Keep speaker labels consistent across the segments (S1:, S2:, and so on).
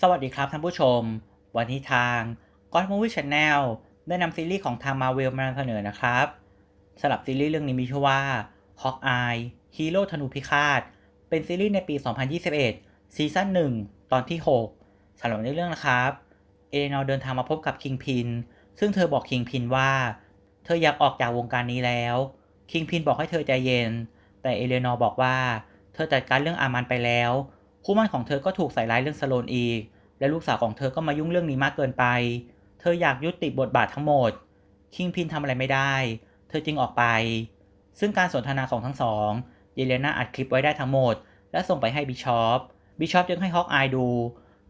S1: สวัสดีครับท่านผู้ชม วันนี้ทาง God Movie Channel ได้นำซีรีส์ของทาง Marvel มานำเสนอนะครับสำหรับซีรีส์เรื่องนี้มีชื่อว่า Hawkeye ฮีโร่ธนูพิฆาต เป็นซีรีส์ในปี 2021 ซีซั่น 1 ตอนที่ 6สำหรับในเรื่องนะครับ เอเลนอร์เดินทางมาพบกับคิงพิน ซึ่งเธอบอกคิงพินว่า เธออยากออกจากวงการนี้แล้ว คิงพินบอกให้เธอใจเย็น แต่เอเลนอร์บอกว่า เธอจัดการเรื่องอามันไปแล้ว คู่มั่นของเธอก็ถูกใส่ร้ายเรื่องสโลนอีก และลูกสาวของเธอก็มายุ่งเรื่องนี้มากเกินไป เธออยากยุติบทบาททั้งหมด คิงพินทำอะไรไม่ได้ เธอจึงออกไป ซึ่งการสนทนาของทั้งสอง เยเลนาอัดคลิปไว้ได้ทั้งหมด และส่งไปให้บิชอป บิชอปจึงให้ฮอกอายดู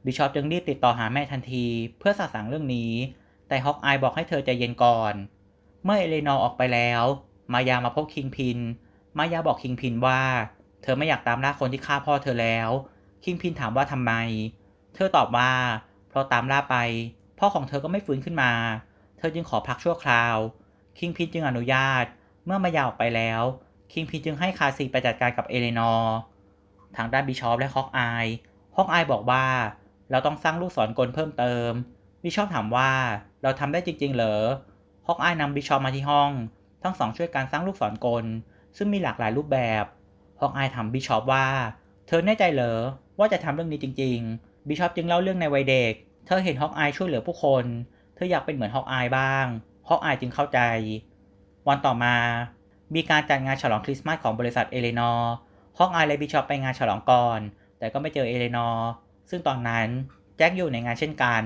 S1: บิชอปจึงรีบติดต่อหาแม่ทันที เพื่อสะสางเรื่องนี้ แต่ฮอกอายบอกให้เธอใจเย็นก่อน เมื่อเอเลนอร์ออกไปแล้ว มายามาพบคิงพิน มายาบอกคิงพินว่า เธอไม่อยากตามล่าคนที่ฆ่าพ่อเธอแล้ว คิงพินถามว่าทำไม เธอตอบว่า เพราะตามล่าไป พ่อของเธอก็ไม่ฟื้นขึ้นมา เธอจึงขอพักชั่วคราว คิงพินจึงอนุญาต เมื่อมายาออกไปแล้ว คิงพินจึงให้คาซีไปจัดการกับเอเลนอร์ทางด้านบิชอปและฮอกอายฮอกอายบอกว่า เราต้องสร้างลูกศรกลเพิ่มเติม บิชอปถามว่า เราทำได้จริง ๆ เหรอ ฮอกอายนำบิชอปมาที่ห้อง ทั้งสองช่วยการสร้างลูกศรกล ซึ่งมีหลากหลายรูปแบบ ฮอกอายถามบิชอปว่า เธอแน่ใจเหรอ ว่าจะทำเรื่องนี้จริง ๆ บิชอปจึงเล่าเรื่องในวัยเด็ก เธอเห็นฮอกอายช่วยเหลือผู้คน เธออยากเป็นเหมือนฮอกอายบ้าง ฮอกอายจึงเข้าใจ วันต่อมา มีการจัดงานฉลองคริสต์มาสของบริษัทเอเลนอร์ฮอกอายและบิชอปไปงานฉลองก่อน แต่ก็ไม่เจอเอเลนอร์ ซึ่งตอนนั้นแจ็คอยู่ในงานเช่นกัน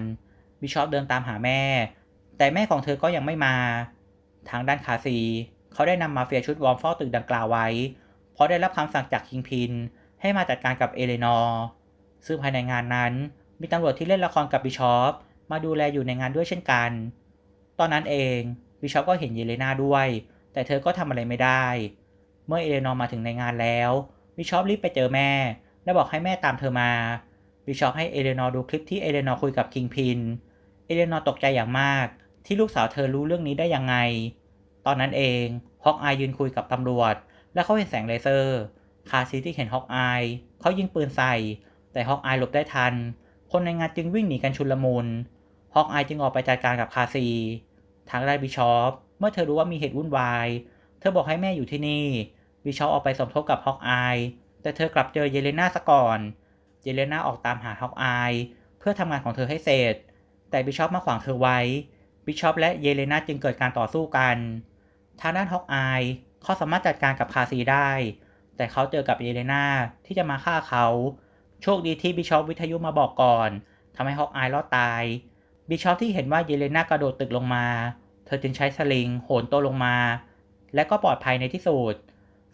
S1: บิชอปเดินตามหาแม่ แต่แม่ของเธอก็ยังไม่มา ทางด้านคาซี เขาได้นำมาเฟียชุดวอร์มเฝ้าตึกดังกล่าวไว้ เพราะได้รับคำสั่งจากคิงพิน ให้มาจัดการกับเอเลนอร์ซึ่งภายในงานนั้นมีตำรวจที่เล่นละครกับบิชอปมาดูแลอยู่ในงานด้วยเช่นกัน ตอนนั้นเองบิชอปก็เห็นเยเลนาด้วย แต่เธอก็ทำอะไรไม่ได้ เมื่อเอเลนอร์มาถึงในงานแล้วบิชอปรีบไปเจอแม่ และบอกให้แม่ตามเธอมาบิชอปให้เอเลนอร์ดูคลิปที่เอเลนอร์คุยกับคิงพิน เอเลนอร์ตกใจอย่างมาก ที่ลูกสาวเธอรู้เรื่องนี้ได้ยังไง ตอนนั้นเองฮอกอายยืนคุยกับตำรวจ และเขาเห็นแสงเลเซอร์ คาซีที่เห็นฮอกอายเขายิงปืนใส่ แต่ฮอกอายหลบได้ทัน คนในงานจึงวิ่งหนีกันชุลมุนฮอกอายจึงออกไปจัดการกับคาซีทางด้านบิชอปเมื่อเธอรู้ว่ามีเหตุวุ่นวาย เธอบอกให้แม่อยู่ที่นี่ บิชอปออกไปสมทบกับฮอกอาย แต่เธอกลับเจอเยเลนาซะก่อน เยเลนาออกตามหาฮอกอายเพื่อทำงานของเธอให้เสร็จ แต่บิชอปมาขวางเธอไว้ บิชอปและเยเลนาจึงเกิดการต่อสู้กัน ทางด้านฮอกอายเขาสามารถจัดการกับคาซีได้ แต่เขาเจอกับเยเลนาที่จะมาฆ่าเขาโชคดีที่บิชอปวิทยุมาบอกก่อนทำให้ฮอกอายรอดตาย บิชอปที่เห็นว่าเยเลนากระโดดตึกลงมา เธอจึงใช้สลิงโหนตัวลงมา และก็ปลอดภัยในที่สุด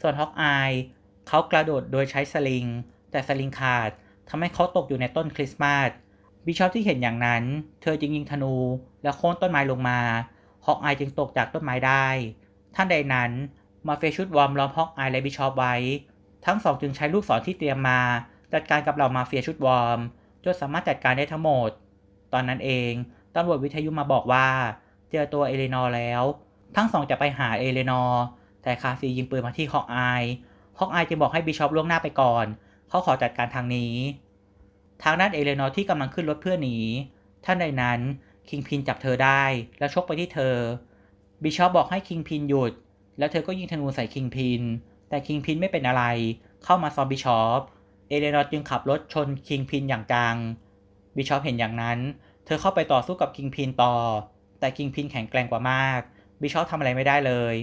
S1: ส่วนฮอกอายเขากระโดดโดยใช้สลิง แต่สลิงขาดทำให้เขาตกอยู่ในต้นคริสต์มาส บิชอปที่เห็นอย่างนั้น เธอจึงยิงธนูและโค่นต้นไม้ลงมา ฮอกอายจึงตกจากต้นไม้ได้ ท่านใดนั้น มาเฟยชุดวอร์มล้อมฮอกอายและบิชอปไว้ ทั้งสองจึงใช้ลูกศรที่เตรียมมา จัดการกับเหล่ามาเฟียชุดวอร์มจนสามารถจัดการได้ทั้งหมด ตอนนั้นเองตำรวจวิทยุมาบอกว่า เจอตัวเอเลนอร์แล้ว ทั้งสองจะไปหาเอเลนอร์แต่คาซียิงปืนมาที่ฮอกอายฮอกอายจึงบอกให้บิชอปล่วงหน้าไปก่อน เขาขอจัดการทางนี้ ทางด้านเอเลนอร์ที่กำลังขึ้นรถเพื่อหนีท่านใดนั้นคิงพินจับเธอได้แล้วชกไปที่เธอ บิชอปบอกให้คิงพินหยุด แล้วเธอก็ยิงธนูใส่คิงพิน แต่คิงพินไม่เป็นอะไร เข้ามาซอมบิชอป เอเลนอร์จึงขับรถชนคิงพินอย่างจัง บิชอปเห็นอย่างนั้น เธอเข้าไปต่อสู้กับคิงพินต่อ แต่คิงพินแข็งแกร่งกว่ามาก บิชอปทำอะไรไม่ได้เลย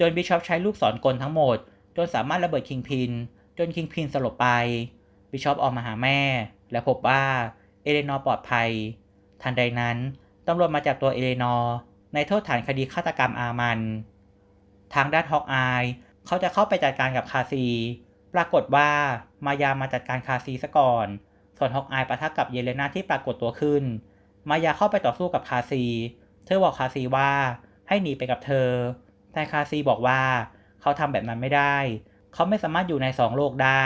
S1: จนบิชอปใช้ลูกศรกลทั้งหมด จนสามารถระเบิดคิงพิน จนคิงพินสลบไป บิชอปออกมาหาแม่ และพบว่าเอเลนอร์ปลอดภัย ทันใดนั้นตำรวจมาจับตัวเอเลนอร์ในโทษฐานคดีฆาตกรรมอามัน ทางด้านฮอกอายเขาจะเข้าไปจัดการกับคาซี ปรากฏว่ามายามาจัดการคาซีซะก่อน ส่วนฮอกอายปะทะกับเยเลนาที่ปรากฏตัวขึ้น มายาเข้าไปต่อสู้กับคาซี เธอบอกคาซีว่าให้หนีไปกับเธอ แต่คาซีบอกว่าเขาทำแบบนั้นไม่ได้ เขาไม่สามารถอยู่ในสองโลกได้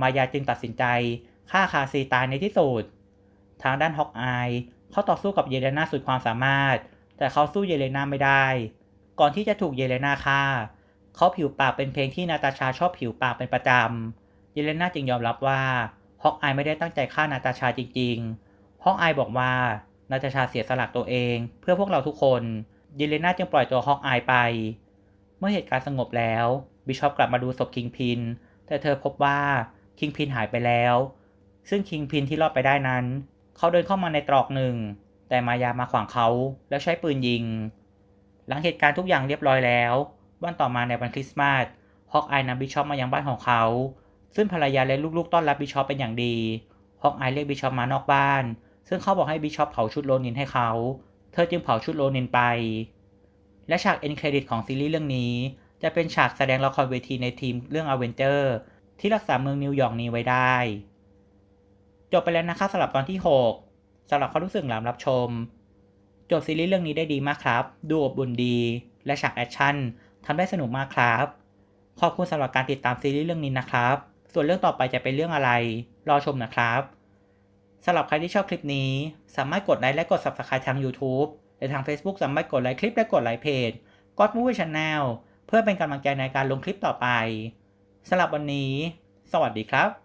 S1: มายาจึงตัดสินใจฆ่าคาซีตายในที่สุด ทางด้านฮอกอายเขาต่อสู้กับเยเลนาสุดความสามารถ แต่เขาสู้เยเลนาไม่ได้ ก่อนที่จะถูกเยเลนาฆ่า เขาผิวปากเป็นเพลงที่นาตาชาชอบผิวปากเป็นประจำ เยเลนาจึงยอมรับว่าฮอกอายไม่ได้ตั้งใจฆ่านาตาชาจริงๆ ฮอกอายบอกว่านาตาชาเสียสละตัวเอง เพื่อพวกเราทุกคน เยเลนาจึงปล่อยตัวฮอกอายไป เมื่อเหตุการณ์สงบแล้ว บิชอปกลับมาดูศพคิงพิน แต่เธอพบว่าคิงพินหายไปแล้ว ซึ่งคิงพินที่รอดไปได้นั้น เขาเดินเข้ามาในตรอกหนึ่ง แต่มายามาขวางเขาแล้วใช้ปืนยิง ลังเหตุการณ์ทุกอย่างเรียบร้อยแล้ว วันต่อมาในวันคริสต์มาสฮอกอายนำบิชอปมายังบ้านของเขา ซึ่งภรรยาและลูกๆต้อนรับบิชอปเป็นอย่างดีฮอกอายเรียกบิชอปมานอกบ้าน ซึ่งเขาบอกให้บิชอปเผาชุดโลนินให้เขา เธอจึงเผาชุดโลนินไป และฉากเอ็นเครดิตของซีรีส์เรื่องนี้ จะเป็นฉากแสดงละครเวทีในทีมเรื่องอเวนเจอร์ที่รักษาเมืองนิวยอร์กนี้ไว้ได้ จบไปแล้วนะคะสำหรับตอนที่ 6สำหรับความรู้สึกหลังรับชม จบซีรีส์เรื่องนี้ได้ดีมากครับ ดูอบอุ่นดี และฉากแอคชั่นทำได้สนุกมากครับ ขอบคุณสำหรับการติดตามซีรีส์เรื่องนี้นะครับ ส่วนเรื่องต่อไปจะเป็นเรื่องอะไร รอชมนะครับสำหรับใครที่ชอบคลิปนี้ สามารถกดไลค์และกด Subscribe ทาง YouTube และทาง Facebook สามารถกดไลค์คลิปและกดไลค์เพจ God Movie Channel เพื่อเป็นกำลังใจในการลงคลิปต่อไปสำหรับวันนี้ สวัสดีครับ